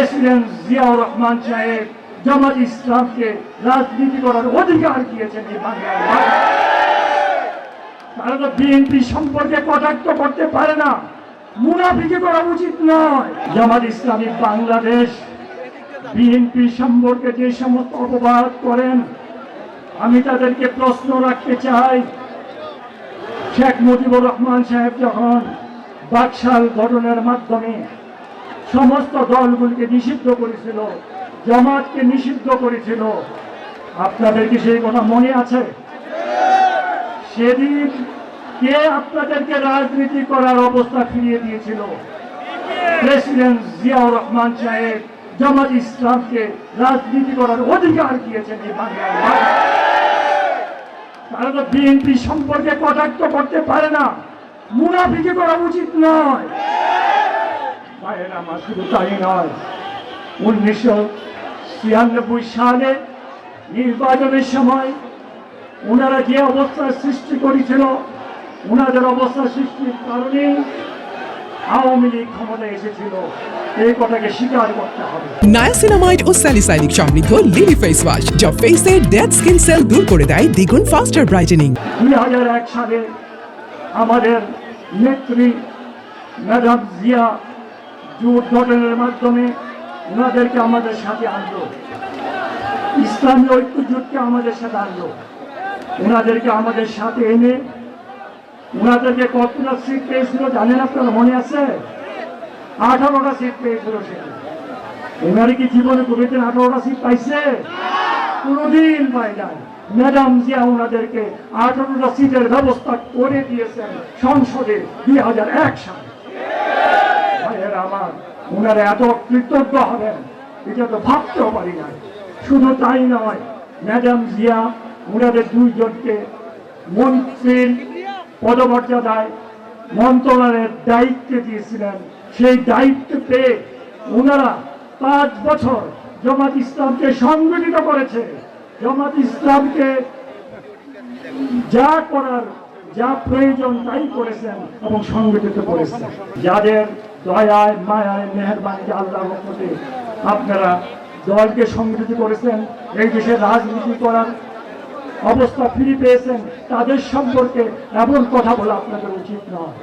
President Ziaur Rahman সাহেব জামাত ইসলামকে রাজনীতি করার অধিকার দিয়েছেন এই বাংলার তারা তো বিএনপি সম্পর্কে কটাক্ষ করতে পারে না। মুনাফিকে করা উচিত নয়। জামাত ইসলামী বাংলাদেশ বিএনপি সম্পর্কে যে সমস্ত অপবাদ করেন, আমি তাদেরকে প্রশ্ন রাখতে চাই। শেখ মুজিবুর রহমান সাহেব যখন বাকশাল গঠনের মাধ্যমে সমস্ত দলগুলিকে নিষিদ্ধ করেছিল, জামাতকে নিষিদ্ধ করেছিল। আপনাদের কি সেই কথা মনে আছে? সেদিন কে আপনাদেরকে রাজনীতি করার অবস্থা ফিরিয়ে দিয়েছিল? প্রেসিডেন্ট জিয়াউর রহমান সাহেব জামাত ইসলামকে রাজনীতি করার অধিকার দিয়েছেন এই বাংলার তারা তো বিএনপি সম্পর্কে কটাক্ষ করতে পারে না। মুনাফিকে করা উচিত নয়। আমার শুধু তাই নয়। উনিশশো ছিয়ানব্বই সালে নির্বাচনের সময় ওনারা যে অবস্থার সৃষ্টি করেছিল ওনাদের অবস্থা সৃষ্টির কারণে আওয়ামী লীগ ক্ষমতায় এসেছিল। এই কথাকে স্বীকার করতে হবে। নায়াসিনামাইড ও স্যালিসাইলিক সমৃদ্ধ লিলি ফেস ওয়াশ যা ফেসের ডেড স্কিন সেল দূর করে দেয় দ্বিগুণ ফাস্টার ব্রাইটেনিং দুই হাজার এক সালে আমাদের নেত্রী ম্যাডাম জিয়া জোট মাধ্যমে ওনাদেরকে আমাদের সাথে আনলো। ইসলামী ঐক্য জোটকে আমাদের সাথে আনলো। ওনাদেরকে আমাদের সাথে এনে ওনাদেরকে কতটা সিট পেয়েছিল জানেন আপনারা মনে আছে? আঠারোটা সিট পেয়েছিল সেখানে ওনারা কি জীবনে কোনোদিন আঠারোটা সিট পাইছে? কোনোদিন পাই নাই। ম্যাডাম জিয়া ওনাদেরকে আঠারোটা সিটের ব্যবস্থা করে দিয়েছেন সংসদে দুই হাজার এক সালে। আমার। ওনারা এত কৃতজ্ঞ হবেন, এটা তো ভাবতেও পারি না শুধু তাই নয়, ম্যাডাম জিয়া ওনাদের দুইজনকে মন্ত্রীর পদমর্যাদায় মন্ত্রণালয়ের দায়িত্বে দিয়েছিলেন। সেই দায়িত্ব পেয়ে ওনারা পাঁচ বছর জামাত ইসলামকে সংগঠিত করেছে। জামাত ইসলামকে যা করার, যা প্রয়োজন তাই করেছেন এবং সংগঠিত করেছেন। যাদের দয়ায়, মায়ায়, মেহরবানিতে আল্লাহ রহমতে আপনারা দলকে সংগঠিত করেছেন, এই দেশে রাজনীতি করার অবস্থা ফিরে পেয়েছেন, তাদের সম্পর্কে এমন কথা বলা আপনাদের উচিত নয়।